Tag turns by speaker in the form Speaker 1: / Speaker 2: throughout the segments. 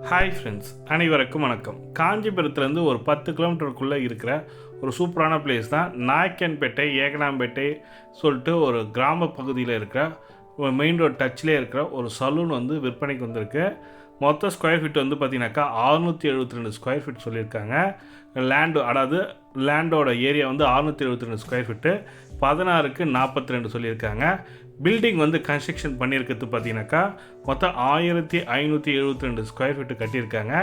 Speaker 1: Hi friends அனைவருக்கும் வணக்கம். காஞ்சிபுரத்துலேருந்து ஒரு பத்து கிலோமீட்டருக்குள்ளே இருக்கிற ஒரு சூப்பரான பிளேஸ் தான் நாயக்கன்பேட்டை ஏகனாம்பேட்டை சொல்லிட்டு ஒரு கிராம பகுதியில் இருக்கிற ஒரு மெயின் ரோட் டச்சிலே இருக்கிற ஒரு சலூன் வந்து விற்பனைக்கு வந்திருக்கு. மொத்த ஸ்கொயர் ஃபீட் வந்து பார்த்தீங்கன்னாக்கா அறுநூற்றி எழுபத்தி ரெண்டு ஸ்கொயர் ஃபீட் சொல்லியிருக்காங்க. லேண்டு அதாவது லேண்டோட ஏரியா வந்து அறுநூற்றி எழுபத்தி ரெண்டு ஸ்கொயர் ஃபீட்டு பதினாறுக்கு நாற்பத்தி ரெண்டு சொல்லியிருக்காங்க. பில்டிங் வந்து கன்ஸ்ட்ரக்ஷன் பண்ணியிருக்கிறது பார்த்தீங்கன்னாக்கா மொத்தம் ஆயிரத்தி ஐநூற்றி எழுபத்தி ரெண்டு ஸ்கொயர் ஃபீட்டு கட்டியிருக்காங்க.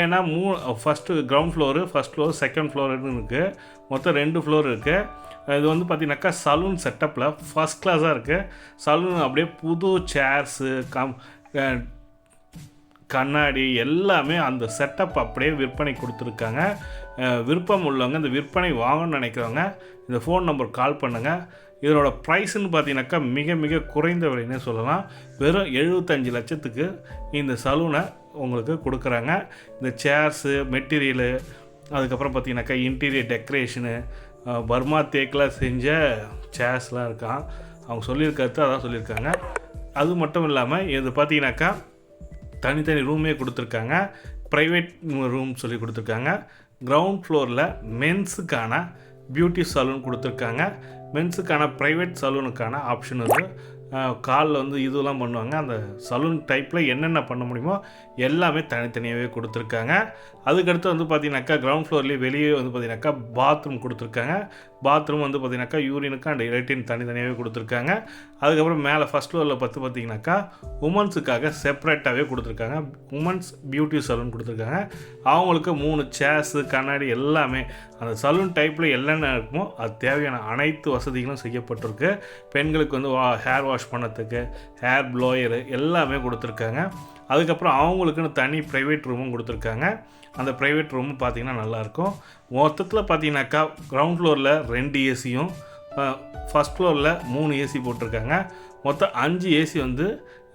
Speaker 1: ஏன்னா மூ first ground floor first floor second ஃப்ளோர்னு இருக்குது மொத்தம் ரெண்டு ஃப்ளோர் இருக்குது இது வந்து பார்த்தீங்கன்னாக்கா சலூன் செட்டப்பில் ஃபஸ்ட் கிளாஸாக இருக்குது சலூன் அப்படியே புது சேர்ஸு கம் கண்ணாடி எல்லாமே அந்த செட்டப் அப்படியே விற்பனை கொடுத்துருக்காங்க. விருப்பம் உள்ளவங்க இந்த விற்பனை வாங்கணும்னு நினைக்கிறவங்க இந்த ஃபோன் நம்பர் கால் பண்ணுங்கள் இதனோட ப்ரைஸ்ன்னு பார்த்தீங்கன்னாக்கா மிக மிக குறைந்த விலைன்னு சொல்லலாம். வெறும் எழுபத்தஞ்சு லட்சத்துக்கு இந்த சலூனை உங்களுக்கு கொடுக்குறாங்க. இந்த சேர்ஸு மெட்டீரியலு அதுக்கப்புறம் பார்த்தீங்கன்னாக்கா இன்டீரியர் டெக்கரேஷனு பர்மா தேக்கில் செஞ்ச சேர்ஸ்லாம் இருக்கான். அவங்க சொல்லியிருக்கிறது அதான் சொல்லியிருக்காங்க. அது மட்டும் இல்லாமல் இது பார்த்தீங்கன்னாக்கா தனித்தனி ரூமே கொடுத்துருக்காங்க. ப்ரைவேட் ரூம் சொல்லி கொடுத்துருக்காங்க. கிரவுண்ட் ஃப்ளோரில் மென்ஸுக்கான பியூட்டி சலூன் கொடுத்துருக்காங்க. மென்ஸுக்கான ப்ரைவேட் சலூனுக்கான ஆப்ஷன் இருக்குது காலில் வந்து இதெல்லாம் பண்ணுவாங்க. அந்த சலூன் டைப்பில் என்னென்ன பண்ண முடியுமோ எல்லாமே தனித்தனியாகவே கொடுத்துருக்காங்க. அதுக்கடுத்து வந்து பார்த்தீங்கன்னாக்கா கிரவுண்ட் ஃப்ளோர்லேயே வெளியே வந்து பார்த்தீங்கன்னாக்கா பாத்ரூம் கொடுத்துருக்காங்க. பாத்ரூம் வந்து பார்த்தீங்கன்னாக்கா யூரினுக்கு அண்ட் லெட்டின் தனித்தனியாகவே கொடுத்துருக்காங்க. அதுக்கப்புறம் மேலே ஃபஸ்ட் ஃப்ளோரில் பார்த்து பார்த்தீங்கன்னாக்கா உமன்ஸுக்காக செப்பரேட்டாகவே கொடுத்துருக்காங்க. உமன்ஸ் பியூட்டி சலூன் கொடுத்துருக்காங்க. அவங்களுக்கு மூணு சேர்ஸு கண்ணாடி எல்லாமே அந்த சலூன் டைப்பில் என்னென்ன இருக்குமோ அது தேவையான அனைத்து வசதிகளும் செய்யப்பட்டிருக்கு. பெண்களுக்கு வந்து வா ஹேர் வாஷ் பண்ணத்துக்கு ஹேர் ப்ளோயரு எல்லாமே கொடுத்துருக்காங்க. அதுக்கப்புறம் அவங்களுக்குன்னு தனி ப்ரைவேட் ரூமும் கொடுத்துருக்காங்க. அந்த ப்ரைவேட் ரூமும் பார்த்தீங்கன்னா நல்லாயிருக்கும். மொத்தத்தில் பார்த்தீங்கன்னாக்கா கிரவுண்ட் ஃப்ளோரில் ரெண்டு ஏசியும் ஃபஸ்ட் ஃப்ளோரில் மூணு ஏசி போட்டிருக்காங்க. மொத்தம் அஞ்சு ஏசி வந்து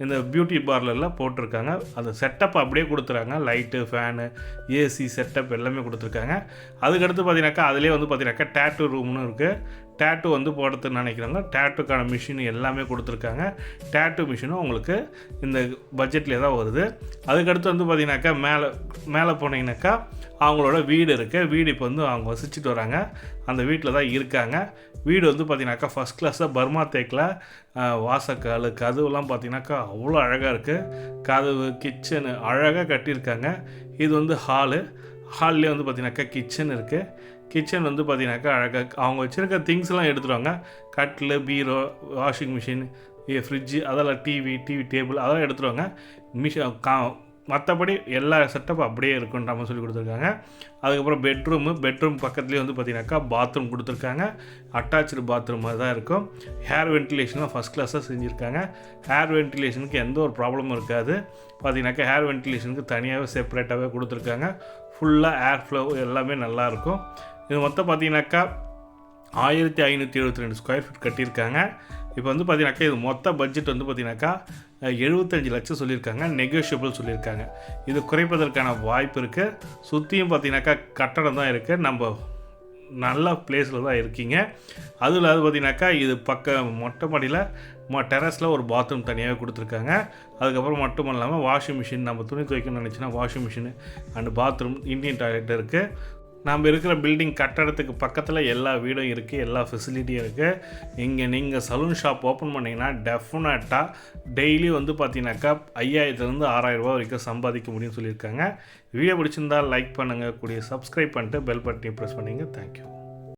Speaker 1: இந்த பியூட்டி பார்லர்லாம் போட்டிருக்காங்க. அந்த செட்டப் அப்படியே கொடுத்துருக்காங்க லைட்டு ஃபேனு ஏசி செட்டப் எல்லாமே கொடுத்துருக்காங்க. அதுக்கடுத்து பார்த்தீங்கன்னாக்கா அதிலே வந்து பார்த்தீங்கன்னாக்கா டேட்டு ரூம்னு இருக்குது டேட்டு வந்து போடுறதுன்னு நினைக்கிறாங்க டேட்டுக்கான மிஷின் எல்லாமே கொடுத்துருக்காங்க. டேட்டு மிஷினும் உங்களுக்கு இந்த பட்ஜெட்லேயே தான் வருது. அதுக்கடுத்து வந்து பார்த்திங்கனாக்கா மேலே மேலே போனீங்கன்னாக்கா அவங்களோட வீடு இருக்குது வீடு இப்போ வந்து அவங்க வசிச்சுட்டு வராங்க. அந்த வீட்டில் தான் இருக்காங்க. வீடு வந்து பார்த்திங்கனாக்கா ஃபஸ்ட் கிளாஸாக பர்மா தேக்கில் வாசக்கால் கதவுலாம் பார்த்தீங்கன்னாக்கா அவ்வளோ அழகாக இருக்குது கதவு கிச்சனு அழகாக கட்டியிருக்காங்க. இது வந்து ஹாலு ஹால்லேயே வந்து பார்த்தீங்கன்னாக்கா கிச்சன் இருக்குது கிச்சன் வந்து பார்த்தீங்கன்னாக்கா அழகாக அவங்க வச்சுருக்க திங்ஸ்லாம் எடுத்துருவாங்க கட்டில் பீரோ வாஷிங் மிஷின் ஃப்ரிட்ஜு அதெல்லாம் டிவி டிவி டேபிள் அதெல்லாம் எடுத்துருவாங்க மிஷின் கா மற்றபடி எல்லா செட்டப்பும் அப்படியே இருக்குன்ற மாதிரி சொல்லி கொடுத்துருக்காங்க. அதுக்கப்புறம் பெட்ரூமு பெட்ரூம் பக்கத்துலேயே வந்து பார்த்தீங்கன்னாக்கா பாத்ரூம் கொடுத்துருக்காங்க. அட்டாச்சு பாத்ரூம் தான் இருக்கும். ஹேர் வென்டிலேஷன்லாம் ஃபஸ்ட் கிளாஸாக செஞ்சுருக்காங்க. ஹேர் வென்டிலேஷனுக்கு எந்த ஒரு ப்ராப்ளமும் இருக்காது. பார்த்தீங்கன்னாக்கா ஹேர் வென்டிலேஷனுக்கு தனியாகவே செப்பரேட்டாகவே கொடுத்துருக்காங்க. ஃபுல்லாக ஏர் ஃப்ளோ எல்லாமே நல்லாயிருக்கும் இது மொத்தம் பார்த்தீங்கன்னாக்கா ஆயிரத்தி ஐநூற்றி எழுபத்தி ரெண்டு ஸ்கொயர் ஃபீட் கட்டியிருக்காங்க. இப்போ வந்து பார்த்தீங்கன்னாக்கா இது மொத்த பட்ஜெட் வந்து பார்த்தீங்கன்னாக்கா எழுபத்தஞ்சு லட்சம் சொல்லியிருக்காங்க நெகோஷியபிள் சொல்லியிருக்காங்க. இது குறைப்பதற்கான வாய்ப்பு இருக்குது சுற்றியும் பார்த்தீங்கன்னாக்கா கட்டடம் தான் இருக்குது நம்ம நல்ல பிளேஸில் தான் இருக்கீங்க. அதுவும் இல்லாத பார்த்தீங்கன்னாக்கா இது பக்கம் மொட்டை மாடியில் ம டெரஸில் ஒரு பாத்ரூம் தனியாகவே கொடுத்துருக்காங்க. அதுக்கப்புறம் மட்டும் இல்லாமல் வாஷிங் மிஷின் நம்ம துணி துவைக்கணும்னு நினச்சினா washing machine and bathroom Indian toilet இருக்குது நம்ம இருக்கிற பில்டிங் கட்டடத்துக்கு பக்கத்தில் எல்லா வீடும் இருக்குது எல்லா ஃபெசிலிட்டியும் இருக்குது இங்கே நீங்கள் சலூன் ஷாப் ஓப்பன் பண்ணிங்கன்னா டெஃபினட்டாக டெய்லி வந்து பார்த்தீங்கன்னாக்கா ஐயாயிரத்துலேருந்து ஆறாயிரரூபா வரைக்கும் சம்பாதிக்க முடியும்னு சொல்லியிருக்காங்க. வீடியோ பிடிச்சிருந்தால் லைக் பண்ணுங்கள் கூடிய சப்ஸ்கிரைப் பண்ணிட்டு பெல் பட்டனையும் ப்ரெஸ் பண்ணிங்க. தேங்க்யூ